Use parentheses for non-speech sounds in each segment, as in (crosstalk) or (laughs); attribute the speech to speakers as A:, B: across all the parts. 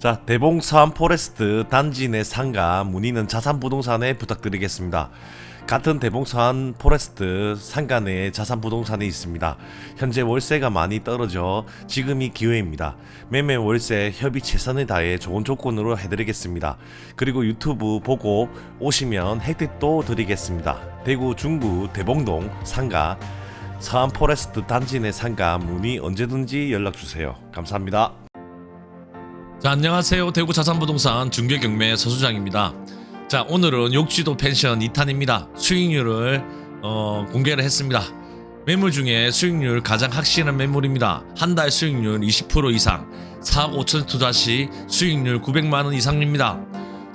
A: 자, 대봉산 포레스트 단지 내 상가 문의는 자산부동산에 부탁드리겠습니다. 같은 대봉산 포레스트 상가 내에 자산부동산이 있습니다. 현재 월세가 많이 떨어져 지금이 기회입니다. 매매 월세 협의 최선을 다해 좋은 조건으로 해드리겠습니다. 그리고 유튜브 보고 오시면 혜택도 드리겠습니다. 대구 중구 대봉동 상가 서안 포레스트 단지 내 상가 문의 언제든지 연락 주세요. 감사합니다.
B: 자 안녕하세요. 대구 자산부동산 중개경매 서수장입니다. 자 오늘은 욕지도 펜션 2탄입니다. 수익률을 어, 공개를 했습니다. 매물 중에 수익률 가장 확실한 매물입니다. 한 달 수익률 20% 이상 4억 5천 투자 시 수익률 900만원 이상입니다.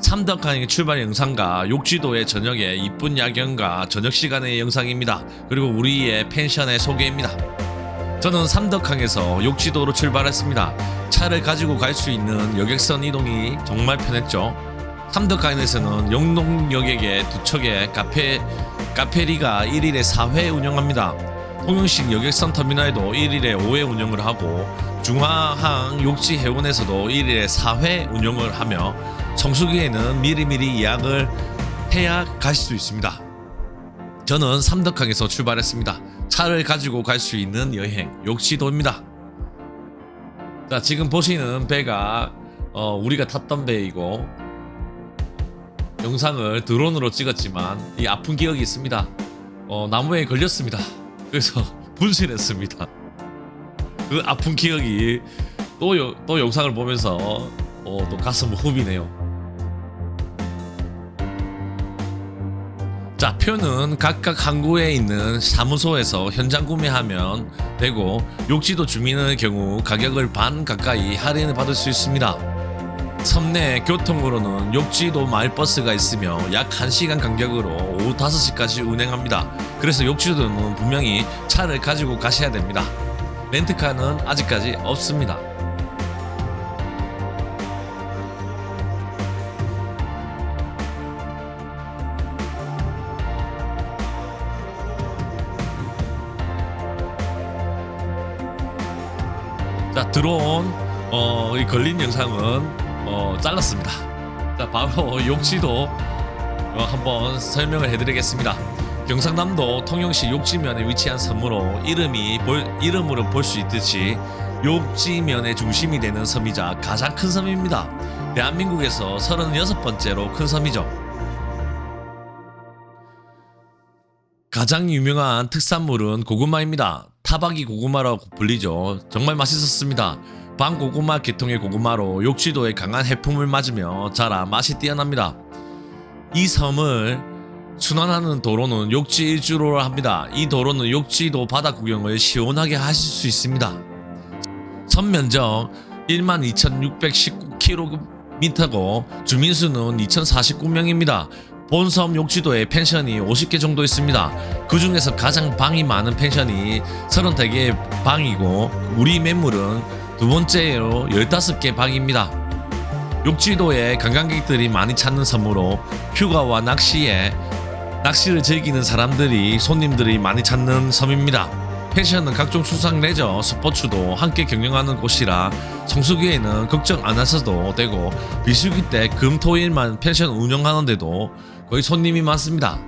B: 삼덕항의 출발 영상과 욕지도의 저녁에 이쁜 야경과 저녁 시간의 영상입니다. 그리고 우리의 펜션의 소개입니다 저는 삼덕항에서 욕지도로 출발했습니다. 차를 가지고 갈 수 있는 여객선 이동이 정말 편했죠. 삼덕항에서는 영동역에게 두 척의 카페 카페리가 1일에 4회 운영합니다. 통영식 여객선 터미널도 1일에 5회 운영을 하고 중화항 욕지 해운에서도 1일에 4회 운영을 하며 성수기에는 미리미리 예약을 해야 가실 수 있습니다. 저는 삼덕항에서 출발했습니다. 차를 가지고 갈 수 있는 여행 욕지도입니다. 자 지금 보시는 배가 어, 우리가 탔던 배이고 영상을 드론으로 찍었지만 이 아픈 기억이 있습니다. 어, 나무에 걸렸습니다. 그래서 (laughs) 분실했습니다. 그 아픈 기억이 또, 여- 또 영상을 보면서 어, 또 가슴 후비네요. 자, 표는 각각 항구에 있는 사무소에서 현장 구매하면 되고 욕지도 주민의 경우 가격을 반 가까이 할인을 받을 수 있습니다. 섬내 교통으로는 욕지도 마을버스가 있으며 약 1시간 간격으로 오후 5시까지 운행합니다. 그래서 욕지도는 분명히 차를 가지고 가셔야 됩니다. 렌트카는 아직까지 없습니다. 자 드론 어, 이 걸린 영상은 어, 잘랐습니다. 자 바로 욕지도 어, 한번 설명을 해드리겠습니다. 경상남도 통영시 욕지면에 위치한 섬으로 이름이 볼, 이름으로 볼 수 있듯이 욕지면의 중심이 되는 섬이자 가장 큰 섬입니다. 대한민국에서 36번째로 큰 섬이죠. 가장 유명한 특산물은 고구마입니다. 타박이 고구마라고 불리죠. 정말 맛있었습니다. 방고구마 계통의 고구마로 욕지도에 강한 해풍을 맞으며 자라 맛이 뛰어납니다. 이 섬을 순환하는 도로는 욕지 일주로 합니다. 이 도로는 욕지도 바다 구경을 시원하게 하실 수 있습니다. 섬 면적 12,619km고 주민수는 2,049명입니다. 본섬 욕지도에 펜션이 50개 정도 있습니다. 그 중에서 가장 방이 많은 펜션이 30개 방이고 우리 매물은 두 번째로 15개 방입니다. 욕지도에 관광객들이 많이 찾는 섬으로 휴가와 낚시에 낚시를 즐기는 사람들이 손님들이 많이 찾는 섬입니다. 펜션은 각종 수상 레저, 스포츠도 함께 경영하는 곳이라 성수기에는 걱정 안 하셔도 되고 비수기 때 금, 토일만 펜션 운영하는데도 거의 손님이 많습니다.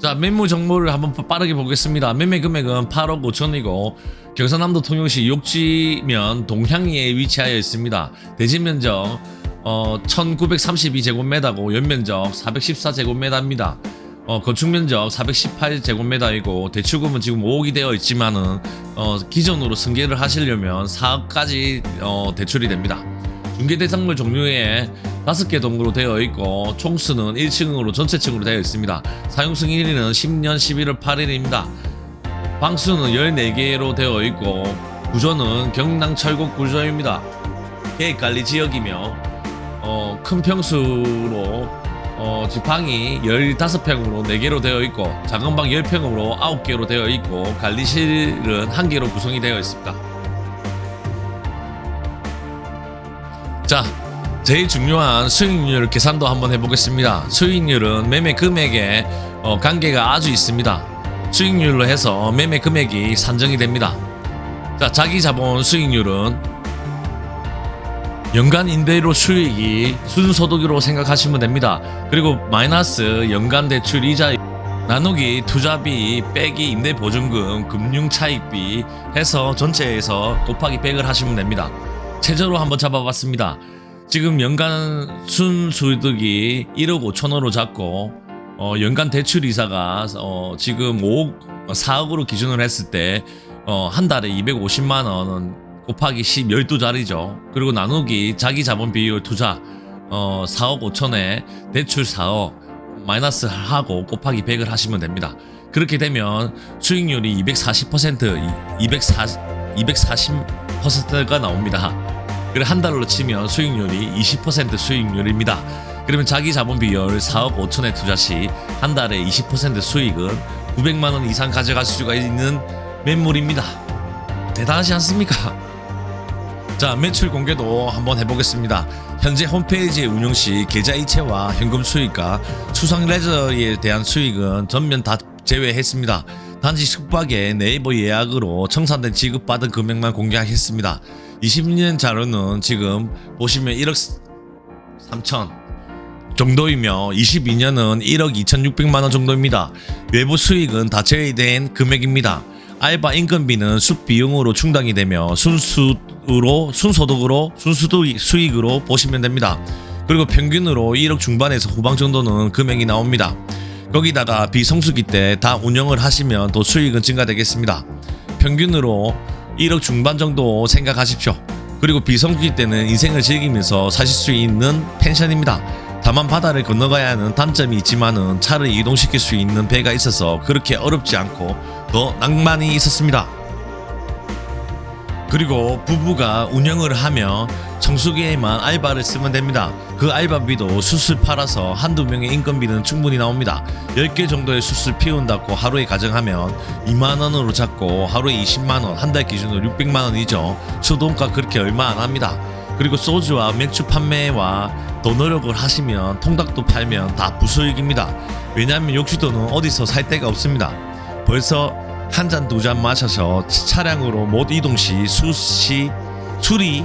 B: 자 매물 정보를 한번 빠르게 보겠습니다. 매매 금액은 8억 5천이고 경상남도 통영시 욕지면 동향리에 위치하여 있습니다. 대지 면적 어, 1932제곱미터고 연면적 414제곱미터입니다. 어, 건축 면적 418제곱미터이고 대출금은 지금 5억이 되어 있지만은 어, 기존으로 승계를 하시려면 4억까지 어, 대출이 됩니다. 중개 대상물 종류에 5개 동으로 되어 있고 총수는 1층으로 전체층으로 되어 있습니다. 사용 승인일은 10년 11월 8일입니다. 방수는 14개로 되어 있고 구조는 경남 철곡 구조입니다. 계획 관리 지역이며 어, 큰 평수로 어, 지방이 15평으로 4개로 되어 있고 작은 방 10평으로 9개로 되어 있고 관리실은 1개로 구성이 되어 있습니다. 자, 제일 중요한 수익률 계산도 한번 해보겠습니다. 수익률은 매매 금액에 어, 관계가 아주 있습니다. 수익률로 해서 매매 금액이 산정이 됩니다. 자, 자기 자본 수익률은 연간 임대료 수익이 순소득으로 생각하시면 됩니다. 그리고 마이너스 연간 대출 이자 나누기 투자비 빼기 임대 보증금 금융 차익비 해서 전체에서 곱하기 100을 하시면 됩니다. 최저로 한번 잡아봤습니다. 지금 연간 순소득이 1억 5천원으로 잡고 어, 연간 대출 이사가 어, 지금 5억 4억으로 기준을 했을 때 어, 한 달에 250만 원은 곱하기 10 12자리죠. 그리고 나누기 자기 자본 비율 투자 어, 4억 5천에 대출 4억 마이너스 하고 곱하기 100을 하시면 됩니다. 그렇게 되면 수익률이 240% 240 240%가 나옵니다. 그래 한 달로 치면 수익률이 20% 수익률입니다. 그러면 자기 자본 비율 4억 5천에 투자 시 한 달에 20% 수익은 900만 원 이상 가져갈 수가 있는 매물입니다. 대단하지 않습니까? (laughs) 자 매출 공개도 한번 해보겠습니다. 현재 홈페이지 운영 시 계좌 이체와 현금 수익과 수상 레저에 대한 수익은 전면 다 제외했습니다. 단지 숙박에 네이버 예약으로 청산된 지급받은 금액만 공개하겠습니다. 20년 자료는 지금 보시면 1억 3천 정도이며 22년은 1억 2,600만 원 정도입니다. 외부 수익은 다 제외된 금액입니다. 알바 인건비는 수 비용으로 충당이 되며 순수로 순소득으로 순수득 수익으로 보시면 됩니다. 그리고 평균으로 1억 중반에서 후반 정도는 금액이 나옵니다. 거기다가 비성수기 때 다 운영을 하시면 또 수익은 증가되겠습니다. 평균으로 1억 중반 정도 생각하십시오. 그리고 비성수기 때는 인생을 즐기면서 사실 수 있는 펜션입니다. 다만 바다를 건너가야 하는 단점이 있지만은 차를 이동시킬 수 있는 배가 있어서 그렇게 어렵지 않고 더 낭만이 있었습니다. 그리고 부부가 운영을 하며 정수기에만 알바를 쓰면 됩니다. 그 알바비도 수술 팔아서 한두 명의 인건비는 충분히 나옵니다. 10개 정도의 수술 피운다고 하루에 가정하면 2만원으로 잡고 하루에 20만원, 한 달 기준으로 600만원이죠. 수돈가 그렇게 얼마 안 합니다. 그리고 소주와 맥주 판매와 더 노력을 하시면 통닭도 팔면 다 부수익입니다. 왜냐하면 욕지도는 어디서 살 데가 없습니다. 벌써 한 잔두잔 마셔서 차량으로 못 이동 시 수시 술이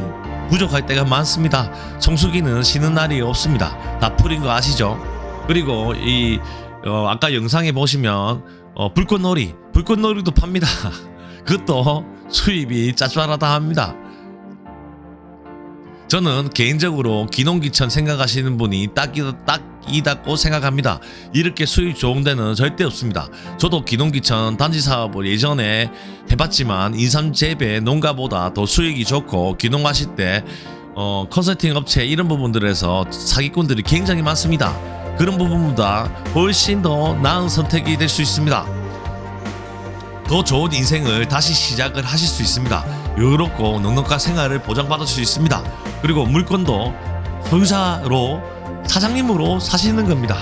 B: 부족할 때가 많습니다. 정수기는 쉬는 날이 없습니다. 다 풀인 거 아시죠? 그리고 이 어, 아까 영상에 보시면 어, 불꽃놀이 불꽃놀이도 팝니다. (laughs) 그것도 수입이 짭짤하다 합니다. 저는 개인적으로 기농기천 생각하시는 분이 딱이다, 딱이다고 생각합니다. 이렇게 수익 좋은 데는 절대 없습니다. 저도 기농기천 단지 사업을 예전에 해봤지만 인삼 재배 농가보다 더 수익이 좋고 기농하실 때 어, 컨설팅 업체 이런 부분들에서 사기꾼들이 굉장히 많습니다. 그런 부분보다 훨씬 더 나은 선택이 될 수 있습니다. 더 좋은 인생을 다시 시작을 하실 수 있습니다. 여유롭고 넉넉한 생활을 보장받을 수 있습니다. 그리고 물건도 소유자로 사장님으로 사시는 겁니다.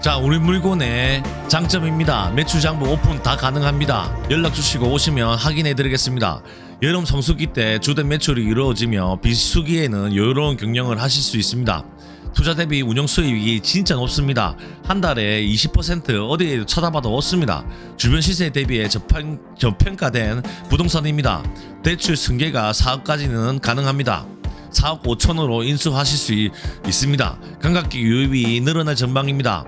B: 자, 우리 물건의 장점입니다. 매출 장부 오픈 다 가능합니다. 연락 주시고 오시면 확인해 드리겠습니다. 여름 성수기 때 주된 매출이 이루어지며 비수기에는 여유로운 경영을 하실 수 있습니다. 투자 대비 운영 수익이 진짜 높습니다. 한 달에 20% 어디에도 찾아봐도 없습니다. 주변 시세 대비해 저평, 저평가된 부동산입니다. 대출 승계가 4억까지는 가능합니다. 4억 5천으로 인수하실 수 있- 있습니다. 감각기 유입이 늘어날 전망입니다.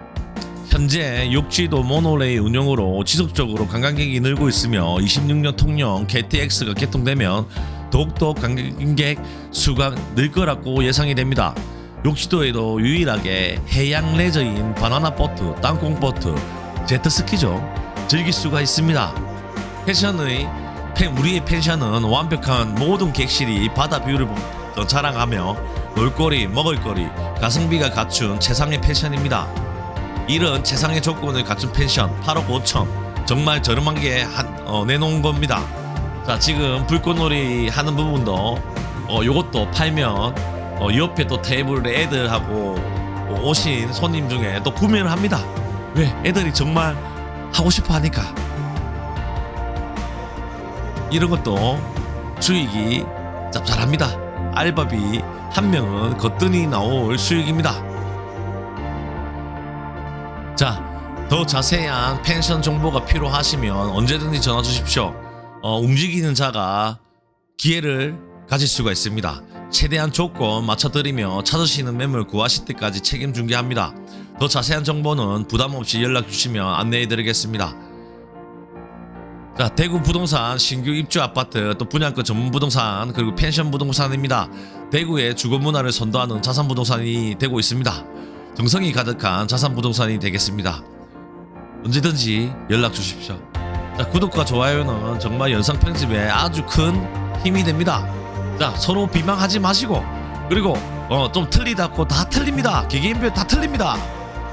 B: 현재 욕지도 모노레일 운영으로 지속적으로 관광객이 늘고 있으며 26년 통령 KTX가 개통되면 더욱더 관광객 수가 늘 거라고 예상이 됩니다. 욕지도에도 유일하게 해양 레저인 바나나 보트, 땅콩 보트, 제트스키죠. 즐길 수가 있습니다. 펜션의 펜- 우리의 펜션은 완벽한 모든 객실이 바다 뷰를 보- 자랑하며 놀거리, 먹을거리, 가성비가 갖춘 최상의 펜션입니다. 이런 최상의 조건을 갖춘 펜션 8억 5천 정말 저렴한 게 한, 어, 내놓은 겁니다. 자 지금 불꽃놀이 하는 부분도 어, 요것도 팔면 어, 옆에 또 테이블에 애들하고 어, 오신 손님 중에 또 구매를 합니다. 왜? 애들이 정말 하고 싶어 하니까. 이런 것도 수익이 짭짤합니다. 알바비 한 명은 거뜬히 나올 수익입니다. 자, 더 자세한 펜션 정보가 필요하시면 언제든지 전화 주십시오. 어, 움직이는 자가 기회를 가질 수가 있습니다. 최대한 조건 맞춰드리며 찾으시는 매물 구하실 때까지 책임 중개합니다. 더 자세한 정보는 부담 없이 연락 주시면 안내해 드리겠습니다. 자, 대구 부동산 신규 입주 아파트 또 분양권 전문 부동산 그리고 펜션 부동산입니다. 대구의 주거 문화를 선도하는 자산 부동산이 되고 있습니다. 정성이 가득한 자산 부동산이 되겠습니다. 언제든지 연락 주십시오. 자, 구독과 좋아요는 정말 영상 편집에 아주 큰 힘이 됩니다. 자, 서로 비방하지 마시고 그리고 어, 좀 틀리다고 다 틀립니다. 개개인별 다 틀립니다.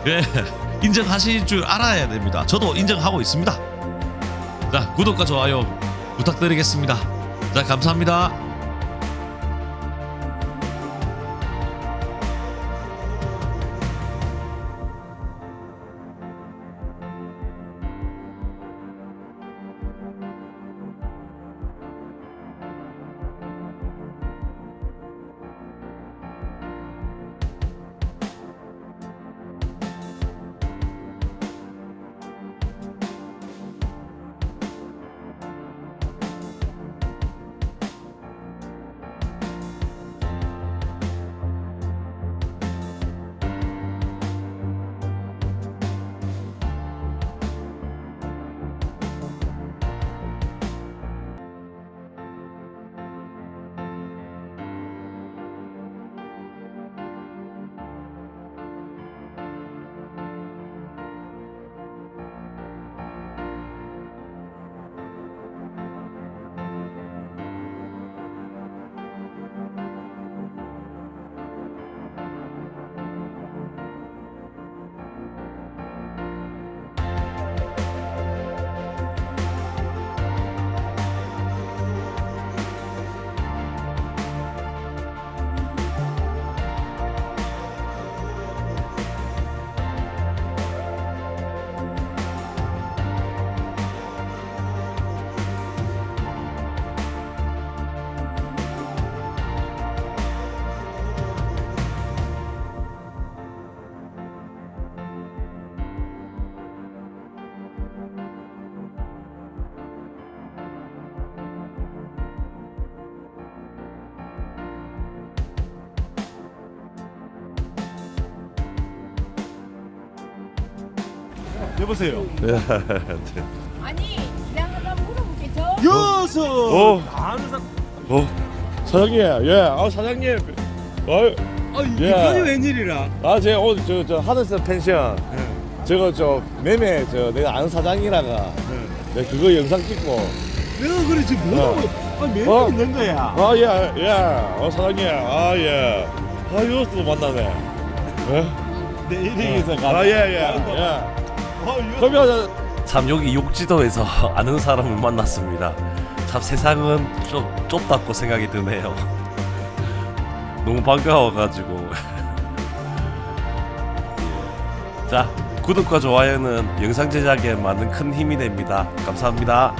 B: 예, (laughs) 인정하실 줄 알아야 됩니다. 저도 인정하고 있습니다. 자, 구독과 좋아요 부탁드리겠습니다. 자, 감사합니다.
C: 여보세요.
D: 아니 그냥 하나 물어볼게 저
C: 여섯.
A: 어.
C: 아는 사람.
A: 어 사장님 예 아 사장님 어,
C: 아
A: 예.
C: 이건이 웬일이라.
A: 아 제가 오늘 저, 저 하늘색 펜션
C: 네.
A: 저거 저 매매 저 내가 아는 사장이라가
C: 네.
A: 내가 그거 영상 찍고
C: 내가 그러지 뭐라고? 아 매일
A: 어?
C: 있는 거야.
A: 아 예 예 어 사장님 아 예 아 이것도 만나네 예?
C: 내 인생에서 가.
A: 아 예 예예
C: 아 이거.
A: 그러면 참 여기 욕지도에서 (laughs) 아는 사람을 만났습니다. 참 세상은 좀 좁다고 생각이 드네요. (laughs) 너무 반가워가지고. 예. (laughs) 자 구독과 좋아요는 영상 제작에 많은 큰 힘이 됩니다. 감사합니다.